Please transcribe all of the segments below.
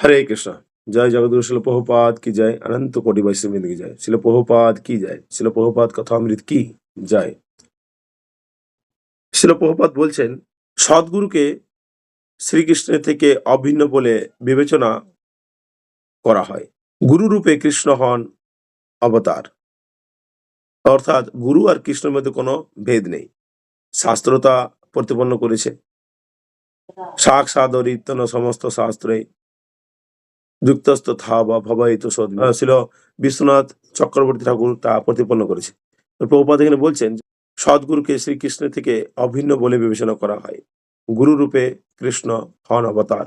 হরে কৃষ্ণ। জয় জগদ্গুরু শিল প্রভুপাত কি জয়? অনন্ত কোটি বৈষ্ণবিন্দ কি জয়। শিল কি জয়? শিল প্রভুপাত কথামৃত কি জয়? শিল প্রভুপাত বলছেন, সদ্গুরুকে শ্রীকৃষ্ণের থেকে অভিন্ন বলে বিবেচনা করা হয়। গুরুরূপে কৃষ্ণ হন অবতার। অর্থাৎ গুরু আর কৃষ্ণের মধ্যে কোনো ভেদ নেই। শাস্ত্রতা প্রতিপন্ন করেছে। শাক সাদরিত্য সমস্ত শাস্ত্রে যুক্তস্থ থা বা ভবাহিত ছিল বিশ্বনাথ চক্রবর্তী ঠাকুর তা প্রতিপন্ন করেছে। তো প্রভুপাদ এখানে বলছেন, সদ্গুরুকে শ্রীকৃষ্ণের থেকে অভিন্ন বলে বিবেচনা করা হয়। গুরু রূপে কৃষ্ণ হন অবতার।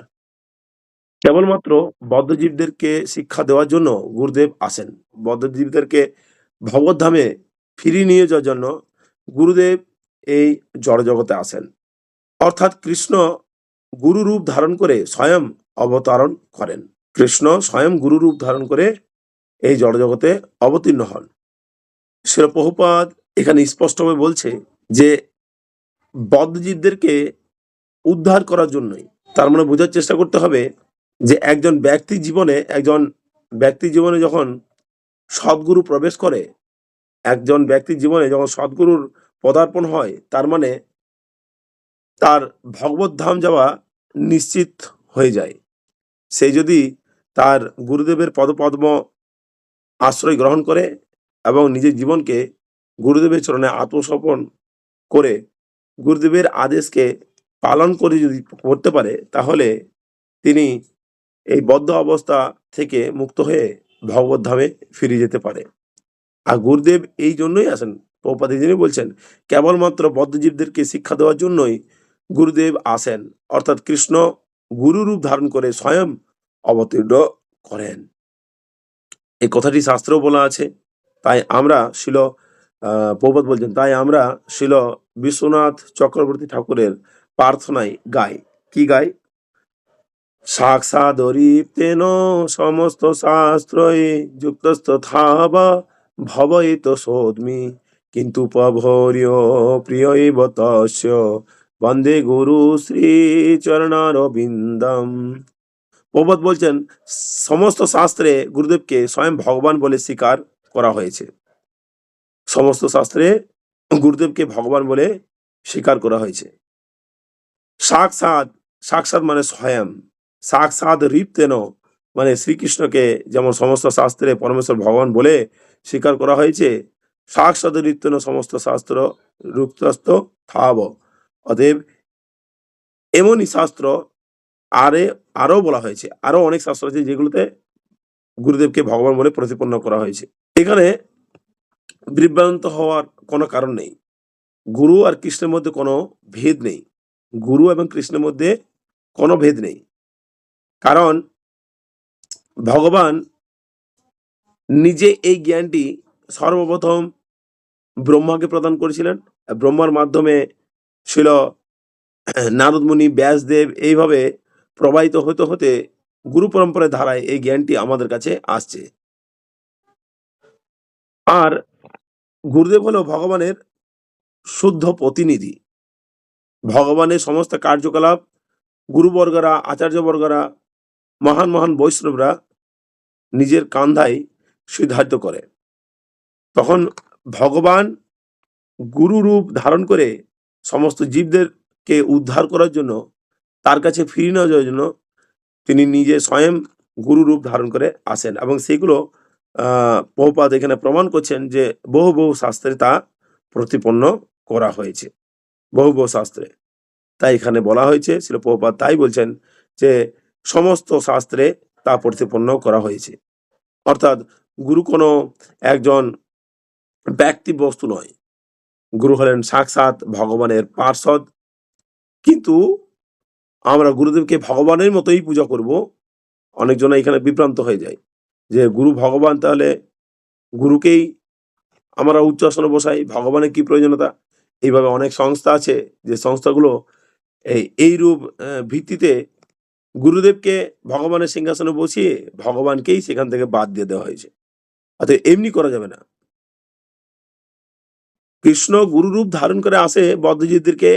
কেবলমাত্র বদ্ধজীবদেরকে শিক্ষা দেওয়ার জন্য গুরুদেব আসেন। বদ্ধজীবদেরকে ভগবদ্ধামে ফিরিয়ে নিয়ে যাওয়ার জন্য গুরুদেব এই জড় জগতে আসেন। অর্থাৎ কৃষ্ণ গুরুরূপ ধারণ করে স্বয়ং অবতারণ করেন। কৃষ্ণ স্বয়ং গুরু রূপ ধারণ করে এই জড়জগতে অবতীর্ণ হন। শিল প্রভুপাদ এখানে স্পষ্টভাবে বলছে যে বদ্ধজীবদেরকে উদ্ধার করার জন্যই। তার মানে বোঝার চেষ্টা করতে হবে যে একজন ব্যক্তি জীবনে, একজন ব্যক্তি জীবনে যখন সদ্গুরু প্রবেশ করে, একজন ব্যক্তির জীবনে যখন সদ্গুরুর পদার্পণ হয়, তার মানে তার ভগবত ধাম যাওয়া নিশ্চিত হয়ে যায়। সে যদি তার গুরুদেবের পদপদ্ম আশ্রয় গ্রহণ করে এবং নিজের জীবনকে গুরুদেবের চরণে আত্মসমর্পণ করে গুরুদেবের আদেশকে পালন করে যদি করতে পারে, তাহলে তিনি এই বদ্ধ অবস্থা থেকে মুক্ত হয়ে ভগবত ধামে ফিরে যেতে পারে। আর গুরুদেব এই জন্যই আসেন। প্রপাত জন্যই বলছেন, কেবলমাত্র বদ্ধজীবদেরকে শিক্ষা দেওয়ার জন্যই গুরুদেব আসেন। অর্থাৎ কৃষ্ণ গুরু রূপ ধারণ করে স্বয়ং অবতীর্ণ করেন। এই কথাটি শাস্ত্রেও বলা আছে। তাই আমরা শিল প্রপাত বলছেন, তাই আমরা শিল বিশ্বনাথ চক্রবর্তী ঠাকুরের প্রার্থনায় গাই। কি গাই? সাক্ষাদরিতেন সমস্ত শাস্ত্রয়ে যুক্তস্থ থাবা, ভবয়িত সোদমি। কিন্তু পভর্য প্রিয়ৈব তস্য, বন্দে গুরু শ্রী চরণারবিন্দম প্রবাদ বলছেন, সমস্ত শাস্ত্রে গুরুদেবকে স্বয়ং ভগবান বলে স্বীকার করা হয়েছে। সমস্ত শাস্ত্রে গুরুদেবকে ভগবান বলে স্বীকার করা হয়েছে। সাক্ষাৎ সাক্ষাৎ মানে স্বয়ং, সাক্ষাৎ রিপ্তেন মানে শ্রীকৃষ্ণকে যেমন সমস্ত শাস্ত্রে পরমেশ্বর ভগবান বলে স্বীকার করা হয়েছে, সাক্ষাৎ রিপ্তেন সমস্ত শাস্ত্র রুক্তস্থ থাব। অতএব এমনই শাস্ত্র আরে আরও বলা হয়েছে, আরও অনেক শাস্ত্র আছে যেগুলোতে গুরুদেবকে ভগবান বলে প্রতিপন্ন করা হয়েছে। এখানে বিভ্রান্ত হওয়ার কোনো কারণ নেই। গুরু আর কৃষ্ণের মধ্যে কোনো ভেদ নেই। গুরু এবং কৃষ্ণের মধ্যে কোনো ভেদ নেই। কারণ ভগবান নিজে এই জ্ঞানটি সর্বপ্রথম ব্রহ্মাকে প্রদান করেছিলেন। ব্রহ্মার মাধ্যমে ছিল নারদমুনি, ব্যাসদেব, এইভাবে প্রবাহিত হতে হতে গুরু পরম্পরার ধারায় এই জ্ঞানটি আমাদের কাছে আসছে। আর গুরুদেব হলো ভগবানের শুদ্ধ প্রতিনিধি। ভগবানের সমস্ত কার্যকলাপ, গুরুবর্গরা, আচার্যবর্গরা, মহান মহান বৈষ্ণবরা নিজের কান্ধায় সিদ্ধার্থ করে। তখন ভগবান গুরু রূপ ধারণ করে সমস্ত জীবদেরকে উদ্ধার করার জন্য তার কাছে ফিরিয়ে নেওয়া যাওয়ার জন্য তিনি নিজে স্বয়ং গুরু রূপ ধারণ করে আসেন এবং সেগুলো আহ বহুপাদ এখানে প্রমাণ করছেন যে বহু বহু শাস্ত্রে তা প্রতিপন্ন করা হয়েছে। বহু বহু শাস্ত্রে। তাই এখানে বলা হয়েছে, শিল প্রভুপাদ তাই বলছেন যে সমস্ত শাস্ত্রে তা প্রতিপন্ন করা হয়েছে। অর্থাৎ গুরু কোনো একজন ব্যক্তি বস্তু নয়। গুরু হলেন সাক্ষাৎ ভগবানের পার্ষদ কিন্তু আমরা গুরুদেবকে ভগবানের মতোই পূজা করব। অনেকজন এখানে বিভ্রান্ত হয়ে যায় যে গুরু ভগবান তাহলে গুরুকেই আমরা উচ্চ আসনে বসাই ভগবানের কি প্রয়োজনীয়তা? এইভাবে অনেক সংস্থা আছে যে সংস্থাগুলো এই এই রূপ আহ, ভিত্তিতে গুরুদেবকে ভগবানের সিংহাসনে বসিয়ে ভগবানকেই সেখান থেকে বাদ দিয়ে দেওয়া হয়েছে। অর্থাৎ এমনি করা যাবে না। কৃষ্ণ গুরুরূপ ধারণ করে আসে বদ্ধজীবদেরকে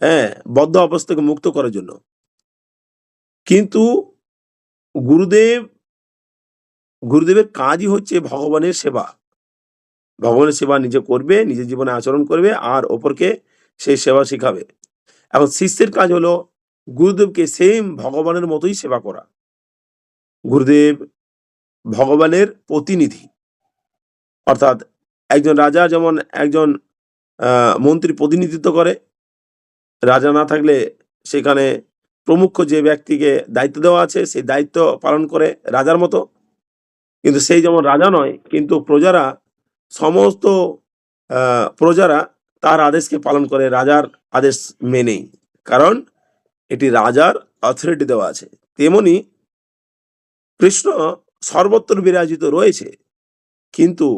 হ্যাঁ বদ্ধ অবস্থা থেকে মুক্ত করার জন্য। কিন্তু গুরুদেব, গুরুদেবের কাজই হচ্ছে ভগবানের সেবা। ভগবানের সেবা নিজে করবে, নিজের জীবনে আচরণ করবে, আর ওপরকে সেই সেবা শিখাবে। এখন শিষ্যের কাজ হলো গুরুদেবকে সেম ভগবানের মতোই সেবা করা। গুরুদেব ভগবানের প্রতিনিধি। অর্থাৎ একজন রাজা যেমন একজন মন্ত্রী প্রতিনিধিত্ব করে রাজা না থাকলে সেখানে প্রমুখ যে ব্যক্তিকে দায়িত্ব দেওয়া আছে, সেই দায়িত্ব পালন করে রাজার মতো। কিন্তু সেই যেমন রাজা নয়, কিন্তু প্রজারা, সমস্ত প্রজারা তার আদেশকে পালন করে, রাজার আদেশ মেনেই। কারণ এটি রাজার অথরিটি দেওয়া আছে। তেমনি কৃষ্ণ সর্বত্র বিরাজিত রয়েছে, কিন্তু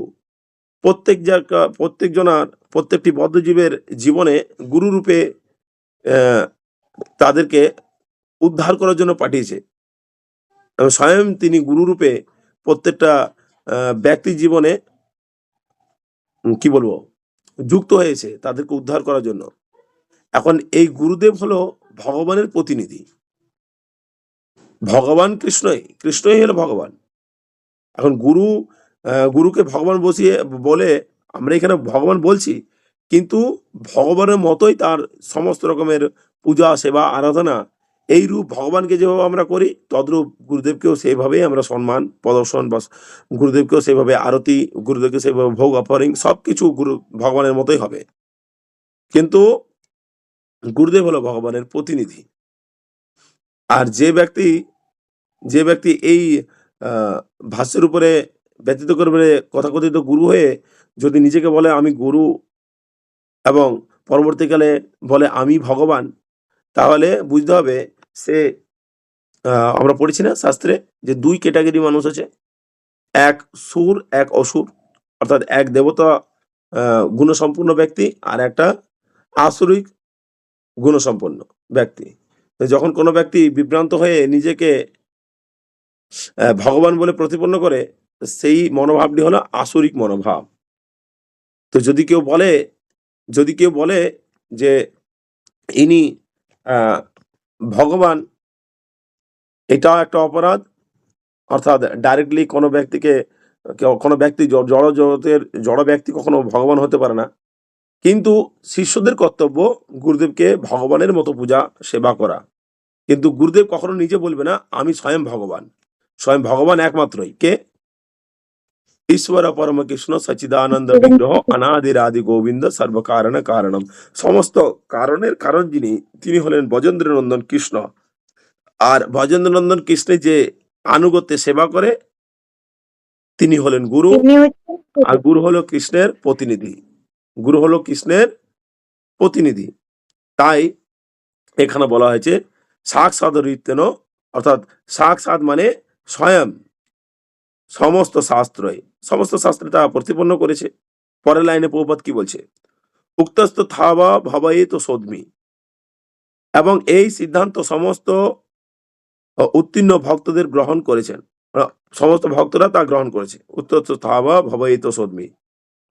প্রত্যেক জায়গা, প্রত্যেকজনার, প্রত্যেকটি বদ্ধজীবের জীবনে গুরুরূপে তাদেরকে উদ্ধার করার জন্য পাঠিয়েছে। স্বয়ং তিনি গুরুরূপে প্রত্যেকটা ব্যক্তি জীবনে কি বলব, যুক্ত হয়েছে তাদেরকে উদ্ধার করার জন্য। এখন এই গুরুদেব হলো ভগবানের প্রতিনিধি। ভগবান কৃষ্ণই কৃষ্ণই হলো ভগবান। এখন গুরু গুরুকে ভগবান বসিয়ে বলে, আমরা এখানে ভগবান বলছি কিন্তু ভগবানের মতোই তার সমস্ত রকমের পূজা, সেবা, আরাধনা এই রূপ ভগবানকে যেভাবে আমরা করি, তদ্রূপ গুরুদেবকেও সেইভাবেই আমরা সম্মান, প্রদর্শন বা গুরুদেবকেও সেইভাবে আরতি, গুরুদেবকে সেইভাবে ভোগ অফারিং সব কিছু গুরু, ভগবানের মতোই হবে। কিন্তু গুরুদেব হলো ভগবানের প্রতিনিধি। আর যে ব্যক্তি যে ব্যক্তি এই ভাষ্যের উপরে ব্যতীত করবে কথাকথিত গুরু হয়ে যদি নিজেকে বলে আমি গুরু এবং পরবর্তীকালে বলে, আমি ভগবান। তাহলে বুঝতে হবে সে আমরা পড়েছি না শাস্ত্রে যে দুই ক্যাটাগরি মানুষ আছে। এক সুর, এক অসুর। অর্থাৎ এক দেবতা গুণসম্পন্ন ব্যক্তি আর একটা আসরিক গুণসম্পন্ন ব্যক্তি। যখন কোনো ব্যক্তি বিভ্রান্ত হয়ে নিজেকে ভগবান বলে প্রতিপন্ন করে, সেই মনোভাবটি হলো আসরিক মনোভাব। তো যদি কেউ বলে যদি কেউ বলে যে ইনি ভগবান, এটাও একটা অপরাধ, অর্থাৎ ডাইরেক্টলি কোনো ব্যক্তিকে, কোনো ব্যক্তি জড় জগতের, জড় ব্যক্তি কখনো ভগবান হতে পারে না। কিন্তু শিষ্যদের কর্তব্য গুরুদেবকে ভগবানের মতো পূজা, সেবা করা। কিন্তু গুরুদেব কখনো নিজে বলবে না, আমি স্বয়ং ভগবান। স্বয়ং ভগবান একমাত্রই। কে? ঈশ্বর পরম কৃষ্ণ সচিদানন্দ বিগ্রহ অনাদির আদি গোবিন্দ সর্বকারণ কারণম সমস্ত কারণের কারণ যিনি তিনি হলেন বজেন্দ্র নন্দন কৃষ্ণ আর ভজেন্দ্র নন্দন কৃষ্ণের যে আনুগত্যে সেবা করে তিনি হলেন গুরু আর গুরু হলো কৃষ্ণের প্রতিনিধি গুরু হলো কৃষ্ণের প্রতিনিধি তাই এখানে বলা হয়েছে সাক্ষাৎ ঋতেন অর্থাৎ সাক্ষাৎ মানে স্বয়ং সমস্ত শাস্ত্রই, সমস্ত শাস্ত্রে তা প্রতিপন্ন করেছে। পরের লাইনে প্রপাত কি বলছে? উক্তস্থ থাবা ভবাই তো সদমি। এবং এই সিদ্ধান্ত সমস্ত উত্তীর্ণ ভক্তদের গ্রহণ করেছেন। সমস্ত ভক্তরা তা গ্রহণ করেছে। উত্তস্থ থাবা ভবাই তো সদমি।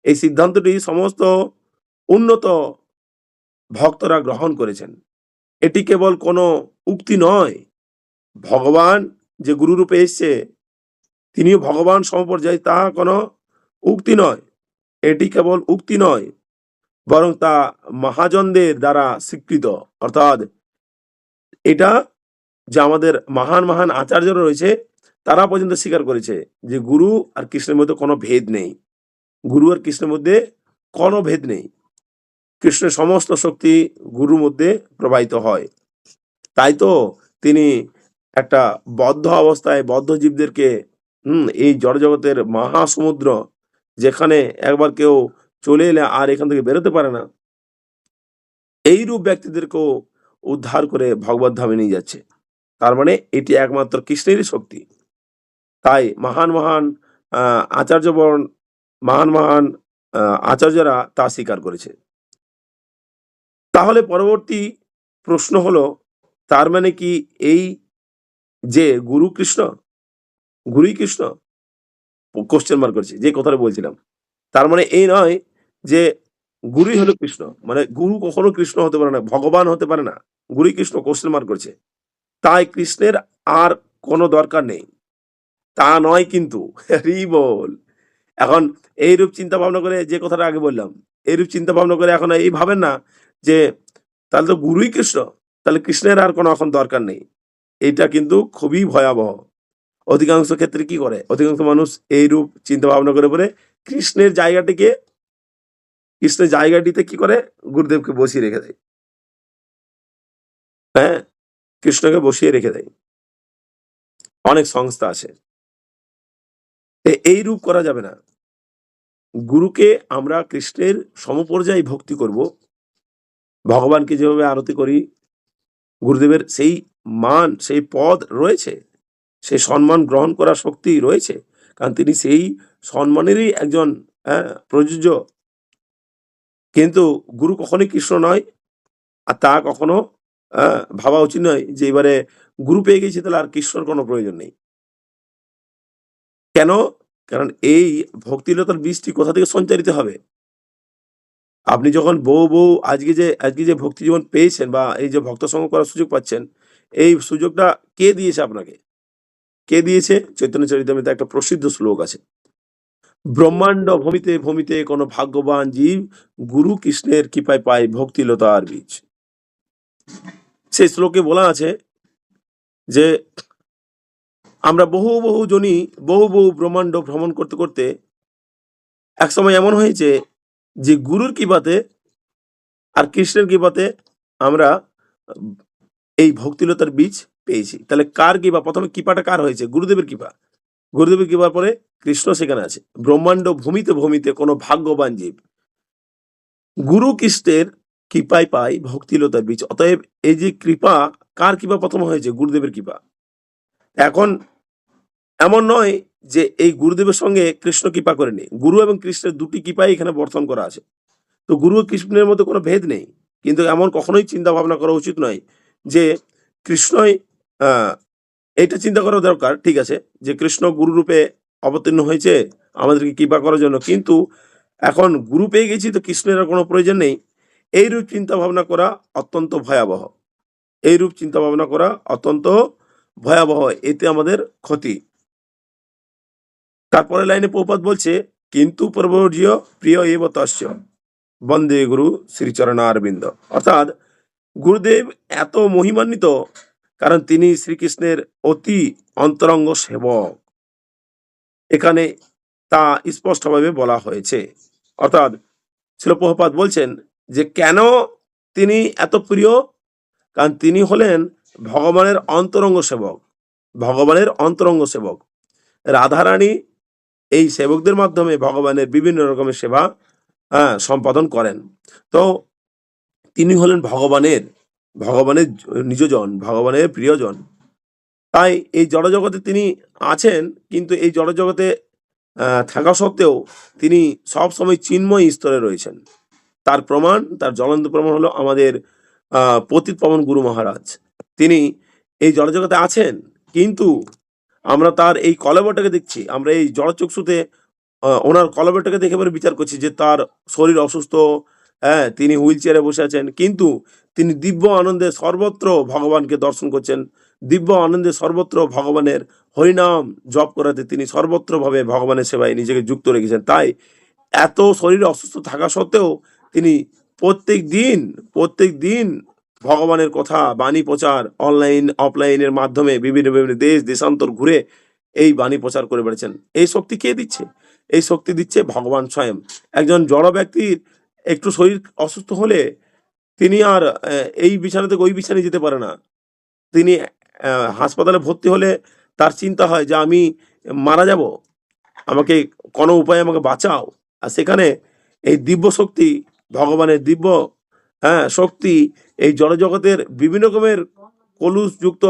এই সিদ্ধান্তটি সমস্ত উন্নত ভক্তরা গ্রহণ করেছেন। এটি কেবল কোনো উক্তি নয়। ভগবান যে গুরুরূপে এসছে তিনিও ভগবান সমপর্যায়, তা কোনো উক্তি নয়। এটি কেবল উক্তি নয়, বরং তা মহাজনদের দ্বারা স্বীকৃত। অর্থাৎ এটা যে আমাদের মহান মহান আচার্যরা রয়েছে, তারা পর্যন্ত স্বীকার করেছে যে গুরু আর কৃষ্ণের মধ্যে কোনো ভেদ নেই। গুরু আর কৃষ্ণের মধ্যে কোনো ভেদ নেই। কৃষ্ণের সমস্ত শক্তি গুরুর মধ্যে প্রবাহিত হয়। তাই তো তিনি একটা বদ্ধ অবস্থায় বদ্ধ জীবদেরকে হুম, এই জড়জগতের মহাসমুদ্র যেখানে একবার কেউ চলে এলে আর এখান থেকে বেরোতে পারে না। এইরূপ ব্যক্তিদেরকেও উদ্ধার করে ভগবত ধামে নিয়ে যাচ্ছে। তার মানে এটি একমাত্র কৃষ্ণেরই শক্তি। তাই মহান মহান আচার্যবর্ণ, মহান মহান আচার্যরা তা স্বীকার করেছে। তাহলে পরবর্তী প্রশ্ন হলো, তার মানে কি এই যে গুরু কৃষ্ণ গুরুই কৃষ্ণ কোশ্চেন মার্ক করছে, যে কথাটা বলছিলাম। তার মানে এই নয় যে গুরুই হলো কৃষ্ণ মানে গুরু কখনো কৃষ্ণ হতে পারে না, ভগবান হতে পারে না, গুরুই কৃষ্ণ কোশ্চেন মার্ক করছে। তাই কৃষ্ণের আর কোনো দরকার নেই। তা নয় কিন্তু বল। এখন এইরূপ চিন্তা ভাবনা করে যে কথাটা আগে বললাম, এইরূপ চিন্তা ভাবনা করে এখন এই ভাবেন না যে তাহলে তো গুরুই কৃষ্ণ, তাহলে কৃষ্ণের আর কোনো এখন দরকার নেই। এটা কিন্তু খুবই ভয়াবহ। অধিকাংশ ক্ষেত্রে কি করে? অধিকাংশ মানুষ এইরূপ চিন্তা ভাবনা করে পরে কৃষ্ণের জায়গাটিকে, কৃষ্ণের জায়গাটিতে কি করে? গুরুদেবকে বসিয়ে রেখে দেয়। হ্যাঁ? কৃষ্ণকে বসিয়ে রেখে দেয়। অনেক সংস্থা আছে। এই রূপ করা যাবে না। গুরুকে আমরা কৃষ্ণের সমপর্যায়ে ভক্তি করব। ভগবানকে যেভাবে আরতি করি, গুরুদেবের সেই মান, সেই পদ রয়েছে। সেই সম্মান গ্রহণ করার শক্তি রয়েছে কারণ তিনি সেই সম্মানেরই একজন হ্যাঁ, প্রযোজ্য। কিন্তু গুরু কখনোই কৃষ্ণ নয় আর তা কখনো আহ, ভাবা উচিত নয় যে এবারে গুরু পেয়ে গেছি তাহলে আর কৃষ্ণর কোনো প্রয়োজন নেই। কেন? কারণ এই ভক্তিলতার বীজটি কোথা থেকে সঞ্চারিত হবে? আপনি যখন বউ বউ আজকে যে আজকে যে ভক্তি জীবন পেয়েছেন বা এই যে ভক্ত সঙ্গ করার সুযোগ পাচ্ছেন এই সুযোগটা কে দিয়েছে আপনাকে? কে দিয়েছে? চৈতন্য চরিতামৃতে একটা প্রসিদ্ধ শ্লোক আছে। ব্রহ্মাণ্ড ভূমিতে ভূমিতে কোনো ভাগ্যবান জীব গুরু কৃষ্ণের কৃপায় পায় ভক্তিলতার বীজ। সেই শ্লোকে বলা আছে যে আমরা বহু বহু জনই বহু বহু ব্রহ্মাণ্ড ভ্রমণ করতে করতে এক সময় এমন হয়েছে যে গুরুর কৃপাতে আর কৃষ্ণের কৃপাতে আমরা এই ভক্তিলতার বীজ পেয়েছি। তাহলে কার কৃপা? প্রথমে কৃপাটা কার হয়েছে? গুরুদেবের কৃপা। গুরুদেবের কৃপার পরে কৃষ্ণ সেখানে আছে। ব্রহ্মাণ্ড ভূমিতে ভূমিতে কোনো ভাগ্যবান জীব। গুরু কৃষ্ণের কৃপায় পাই, ভক্তিলতার বীজ। অতএব এই যে কৃপা, কার কৃপা প্রথম হয়েছে? গুরুদেবের কৃপা। এখন এমন নয় যে এই গুরুদেবের সঙ্গে কৃষ্ণ কৃপা করেনি। গুরু এবং কৃষ্ণের দুটি কৃপাই এখানে বর্তন করা আছে। তো গুরু ও কৃষ্ণের মধ্যে কোনো ভেদ নেই। কিন্তু এমন কখনোই চিন্তা ভাবনা করা উচিত নয় যে কৃষ্ণই এটা চিন্তা করা দরকার, ঠিক আছে, যে কৃষ্ণ গুরু রূপে অবতীর্ণ হয়েছে, আমাদেরকে কৃপা করার জন্য। কিন্তু এখন গুরু পেয়ে গেছি তো কৃষ্ণের কোনো প্রয়োজন নেই। এইরূপ চিন্তা ভাবনা করা অত্যন্ত ভয়াবহ। এইরূপ চিন্তা ভাবনা করা অত্যন্ত ভয়াবহ। এতে আমাদের ক্ষতি। তারপরে লাইনে পৌপাত বলছে, কিন্তু পরবর্য প্রিয় এব তস্য। বন্দে গুরু শ্রীচরণারবিন্দ। অর্থাৎ গুরুদেব এত মহিমান্বিত কারণ তিনি শ্রীকৃষ্ণের অতি অন্তরঙ্গ সেবক। এখানে তা স্পষ্টভাবে বলা হয়েছে। অর্থাৎ শিলপ্রপাত বলছেন যে, কেন তিনি এত প্রিয়? কারণ তিনি হলেন ভগবানের অন্তরঙ্গ সেবক, ভগবানের অন্তরঙ্গ সেবক। রাধারানী এই সেবকদের মাধ্যমে ভগবানের বিভিন্ন রকমের সেবা সম্পাদন করেন। তো তিনি হলেন ভগবানের ভগবানের নিজজন ভগবানের প্রিয়জন। তাই এই জড়জগতে তিনি আছেন, কিন্তু এই জড়জগতে থাকা সত্ত্বেও তিনি সব সময় চিন্ময় স্তরে রয়েছেন। তার প্রমাণ, তার জ্বলন্ত প্রমাণ হলো আমাদের পতিত পবন গুরু মহারাজ। তিনি এই জড়জগতে আছেন, কিন্তু আমরা তার এই কলবরটাকে দেখছি, আমরা এই জড়চক্ষুতে ওনার কলবরটাকে দেখে বিচার করছি যে তার শরীর অসুস্থ হ্যাঁ তিনি হুইল চেয়ারে বসে আছেন, কিন্তু তিনি দিব্য আনন্দে সর্বত্র ভগবানকে দর্শন করছেন। দিব্য আনন্দে সর্বত্র ভগবানের হরিনাম জপ করাতে তিনি সর্বত্রভাবে ভগবানের সেবায় নিজেকে যুক্ত রেখেছেন। তাই এত শরীর অসুস্থ থাকা সত্ত্বেও তিনি প্রত্যেক দিন প্রত্যেক দিন ভগবানের কথা, বাণী প্রচার অনলাইন, অফলাইনের মাধ্যমে বিভিন্ন বিভিন্ন দেশ, দেশান্তর ঘুরে এই বাণী প্রচার করে বেড়েছেন এই শক্তি কে দিচ্ছে? এই শক্তি দিচ্ছে ভগবান স্বয়ং। একজন জড় ব্যক্তির একটু শরীর অসুস্থ হলে তিনি আর এই বিছানা থেকে ওই বিছানায় যেতে পারে না। তিনি হাসপাতালে ভর্তি হলে তার চিন্তা হয় যে, আমি মারা যাব? আমাকে কোনো উপায়ে আমাকে বাঁচাও? আর সেখানে এই দিব্য শক্তি, ভগবানের দিব্য হ্যাঁ শক্তি, এই জড়জগতের বিভিন্ন রকমের কলুষযুক্ত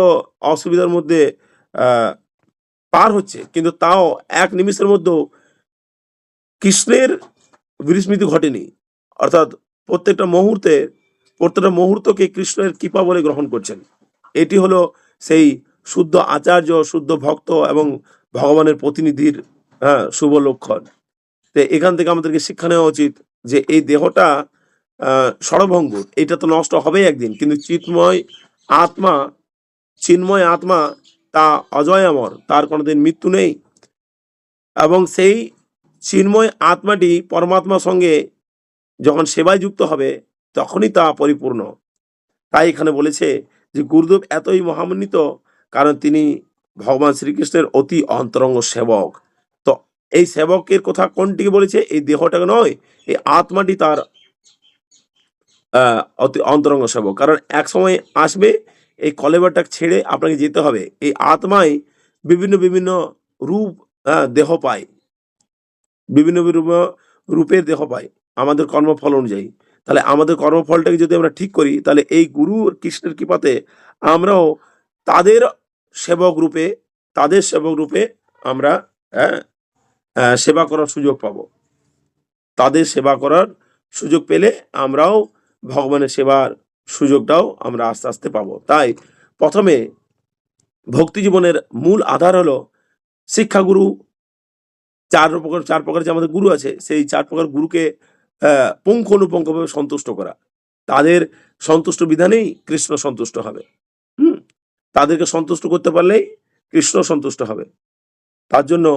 অসুবিধার মধ্যে পার হচ্ছে। কিন্তু তাও এক নিমিষের মধ্যেও কৃষ্ণের বিস্মৃতি ঘটেনি। অর্থাৎ প্রত্যেকটা মুহূর্তে প্রত্যেকটা মুহূর্তকে কৃষ্ণের কৃপা বলে গ্রহণ করছেন। এটি হলো সেই শুদ্ধ আচার্য শুদ্ধ ভক্ত এবং ভগবানের প্রতিনিধির হ্যাঁ শুভ লক্ষণ। তো এখান থেকে আমাদেরকে শিক্ষা নেওয়া উচিত যে এই দেহটা আহ, সড়ভঙ্গুর এটা তো নষ্ট হবেই একদিন কিন্তু চিন্ময় আত্মা চিন্ময় আত্মা তা অজয় অমর তার কোনোদিন মৃত্যু নেই। এবং সেই চিন্ময় আত্মাটি পরমাত্মার সঙ্গে যখন সেবায় যুক্ত হবে তখনই তা পরিপূর্ণ। তাই এখানে বলেছে যে গুরুদেব এতই মহামান্বিত, কারণ তিনি ভগবান শ্রীকৃষ্ণের অতি অন্তরঙ্গ সেবক। তো এই সেবকের কথা কোনটিকে বলেছে? এই দেহটাকে নয়, এই আত্মাটি তার অতি অন্তরঙ্গ সেবক। কারণ এক সময় আসবে, এই কলেবারটা ছেড়ে আপনাকে যেতে হবে। এই আত্মায় বিভিন্ন বিভিন্ন রূপ দেহ পায়। বিভিন্ন বিভিন্ন রূপের দেহ পায়। আমাদের কর্মফল অনুযায়ী। তাহলে আমাদের কর্মফলটাকে যদি আমরা ঠিক করি তাহলে এই গুরু কৃষ্ণের কৃপাতে আমরাও তাদের সেবক রূপে তাদের সেবক রূপে আমরা আহ, সেবা করার সুযোগ পাবো। তাদের সেবা করার সুযোগ পেলে আমরাও ভগবানের সেবার সুযোগটাও আমরা আস্তে আস্তে পাবো। তাই প্রথমে ভক্তি জীবনের মূল আধার হলো শিক্ষাগুরু। চার প্রকার চার প্রকার যে আমাদের গুরু আছে সেই চার প্রকার গুরুকে পুঙ্খানুপুঙ্খভাবে সন্তুষ্ট করা। তাদের সন্তুষ্ট বিধানেই কৃষ্ণ সন্তুষ্ট হবে। হুম? তাদেরকে সন্তুষ্ট করতে পারলেই কৃষ্ণ সন্তুষ্ট হবে। তার জন্য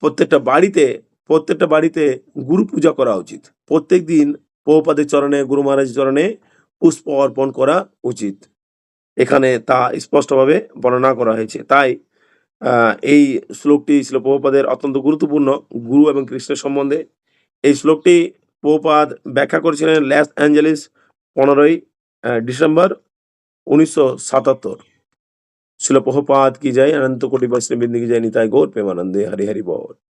প্রত্যেকটা বাড়িতে প্রত্যেকটা বাড়িতে গুরু পূজা করা উচিত। প্রত্যেক দিন পৌপাদের চরণে, গুরু মহারাজের চরণে পুষ্প অর্পণ করা উচিত। এখানে তা স্পষ্টভাবে বর্ণনা করা হয়েছে। তাই এই শ্লোকটি ছিল প্রভুপাদের অত্যন্ত গুরুত্বপূর্ণ। গুরু এবং কৃষ্ণের সম্বন্ধে এই শ্লোকটি প্রভুপাদ ব্যাখ্যা করেছিলেন লস অ্যাঞ্জেলিস পনেরোই ডিসেম্বর উনিশশো সাতাত্তর। ছিল প্রভুপাদ কি যায়, অনন্ত কোটি বৈষ্ণব বৃন্দ কি যায়, নিতাই গৌর প্রেমানন্দে হরি হরি বল।